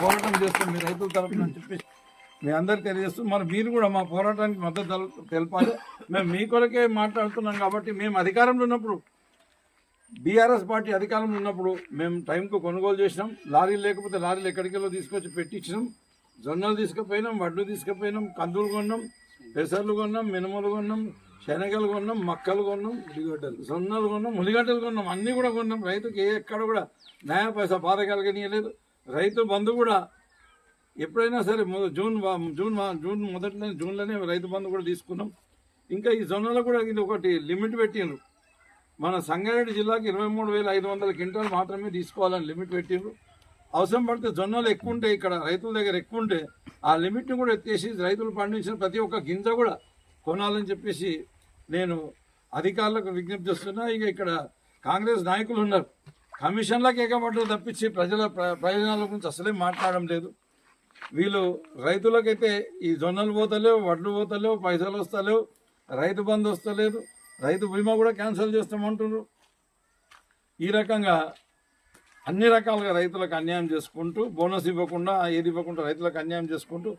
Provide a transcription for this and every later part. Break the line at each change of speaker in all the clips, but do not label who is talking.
పోరాటం చేస్తాం మీ రైతుల తరపున అని మీ అందరికి తెలియజేస్తూ మరి మీరు కూడా మా పోరాటానికి మద్దతు తెలపాలి. మేము మీ కొరకే మాట్లాడుతున్నాం కాబట్టి మేము అధికారంలో ఉన్నప్పుడు బీఆర్ఎస్ పార్టీ అధికారంలో ఉన్నప్పుడు మేము టైంకు కొనుగోలు చేసినాం. లారీలు లేకపోతే లారీలు ఎక్కడికెళ్ళో తీసుకొచ్చి పెట్టించినాం. జొన్నలు తీసుకుపోయినాం వడ్లు తీసుకుపోయినాం కందులు కొన్నాం పెసర్లు కొన్నాం మినుములు కొన్నాం శనగలు కొన్నాం మక్కలు కొన్నాం ఉల్లిగడ్డలు. జొన్నలు కొన్నాం ఉల్లిగడ్డలు కొన్నాం అన్నీ కూడా కొన్నాం. రైతుకి ఎక్కడ కూడా న్యాయ పైసా బాధ కలగనీయలేదు. రైతు బంధు కూడా ఎప్పుడైనా సరే జూన్ జూన్ జూన్ మొదట్లోనే జూన్లోనే రైతు బంధు కూడా తీసుకున్నాం. ఇంకా ఈ జొన్నలో కూడా ఇది ఒకటి లిమిట్ పెట్టిండ్రు. మన సంగారెడ్డి జిల్లాకి ఇరవై మూడు వేల ఐదు వందల క్వింటాలు మాత్రమే తీసుకోవాలని లిమిట్ పెట్టిండ్రు. అవసరం పడితే జొన్నలు ఎక్కువ ఉంటే ఇక్కడ రైతుల దగ్గర ఎక్కువ ఉంటే ఆ లిమిట్ని కూడా ఎత్తేసి రైతులు పండించిన ప్రతి ఒక్క గింజ కూడా కొనాలని చెప్పేసి నేను అధికారులకు విజ్ఞప్తి చేస్తున్నా ఇక ఇక్కడ కాంగ్రెస్ నాయకులు ఉన్నారు. కమిషన్లకు ఎగబడ్డలు తప్పించి ప్రజల ప్ర- ప్రయోజనాల గురించి అసలే మాట్లాడడం లేదు. వీళ్ళు రైతులకైతే ఈ జొన్నలు పోతలేవు వడ్లు పోతలేవు పైసలు వస్తలేవు రైతు బంధు వస్తలేదు రైతు బీమా కూడా క్యాన్సిల్ చేస్తామంటున్నారు. ఈ రకంగా అన్ని రకాలుగా రైతులకు అన్యాయం చేసుకుంటూ బోనస్ ఇవ్వకుండా ఏది ఇవ్వకుండా రైతులకు అన్యాయం చేసుకుంటూ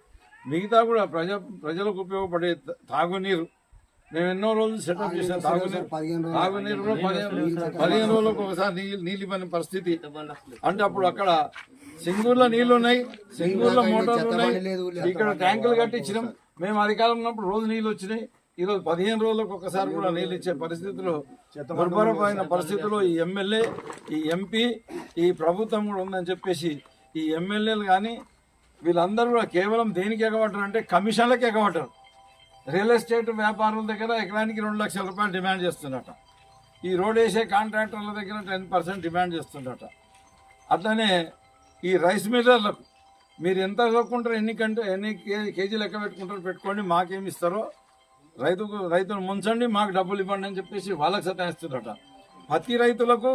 మిగతా కూడా ప్రజ ప్రజలకు ఉపయోగపడే తాగునీరు మేము ఎన్నో రోజులు సెటప్ చేసాం తాగునీరు తాగునీరు కూడా పదిహేను పదిహేను రోజులకు ఒకసారి నీళ్ళు నీళ్ళు ఇవ్వని పరిస్థితి. అంటే అప్పుడు అక్కడ సింగూరులో నీళ్ళు ఉన్నాయి సింగూరులో మోటార్లు ఉన్నాయి. ఇక్కడ ట్యాంకులు కట్టించినాం. మేము అధికారం ఉన్నప్పుడు రోజు నీళ్ళు వచ్చినాయి. ఈరోజు పదిహేను రోజులకు ఒకసారి కూడా నీళ్ళు ఇచ్చే పరిస్థితిలో దుర్భరమైన పరిస్థితిలో. ఈ ఎమ్మెల్యే ఈ ఎంపీ ఈ ప్రభుత్వం కూడా ఉందని చెప్పేసి ఈ ఎమ్మెల్యేలు కానీ వీళ్ళందరూ కూడా కేవలం దేనికి ఎగబడతారు అంటే కమిషన్లకు ఎగబడతారు. రియల్ ఎస్టేట్ వ్యాపారుల దగ్గర ఎకరానికి రెండు లక్షల రూపాయలు డిమాండ్ చేస్తున్నట ఈ రోడ్ వేసే కాంట్రాక్టర్ల దగ్గర టెన్ పర్సెంట్ డిమాండ్ చేస్తుండట అట్లనే ఈ రైస్ మిల్లర్లకు మీరు ఎంత చదువుకుంటారో ఎన్ని కంటే ఎన్ని కేజీ లెక్క పెట్టుకుంటారో పెట్టుకోండి మాకేమి ఇస్తారో రైతుకు రైతును ముంచండి మాకు డబ్బులు ఇవ్వండి అని చెప్పేసి వాళ్ళకి సతాయిస్తుండట ప్రతి రైతులకు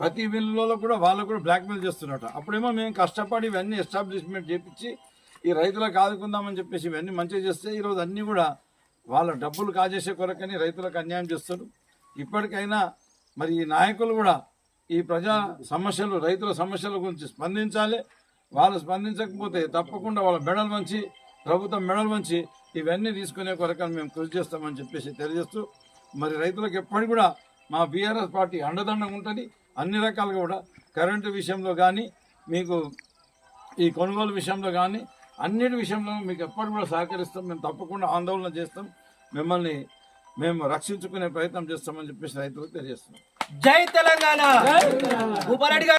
ప్రతి మిల్లులో కూడా వాళ్ళకు కూడా బ్లాక్మెయిల్ చేస్తున్నట అప్పుడేమో మేము కష్టపడి ఇవన్నీ ఎస్టాబ్లిష్మెంట్ చేపించి ఈ రైతులకు ఆదుకుందామని చెప్పేసి ఇవన్నీ మంచిగా చేస్తే ఈరోజు అన్నీ కూడా వాళ్ళ డబ్బులు కాజేసే కొరకని రైతులకు అన్యాయం చేస్తారు. ఇప్పటికైనా మరి ఈ నాయకులు కూడా ఈ ప్రజా సమస్యలు రైతుల సమస్యల గురించి స్పందించాలి. వాళ్ళు స్పందించకపోతే తప్పకుండా వాళ్ళ మెడల్ వంచి ప్రభుత్వం మెడల్ వంచి ఇవన్నీ తీసుకునే కొరకని మేము కృషి చేస్తామని చెప్పేసి తెలియజేస్తూ మరి రైతులకు ఎప్పటికి కూడా మా బీఆర్ఎస్ పార్టీ అండదండం ఉంటుంది. అన్ని రకాలుగా కూడా కరెంటు విషయంలో కానీ మీకు ఈ కొనుగోలు విషయంలో కానీ అన్నిటి విషయంలో మీకు ఎప్పటికి కూడా సహకరిస్తాం. మేము తప్పకుండా ఆందోళన చేస్తాం. మిమ్మల్ని మేము రక్షించుకునే ప్రయత్నం చేస్తామని చెప్పేసి రైతులకు తెలియజేస్తున్నాం.
జై తెలంగాణ!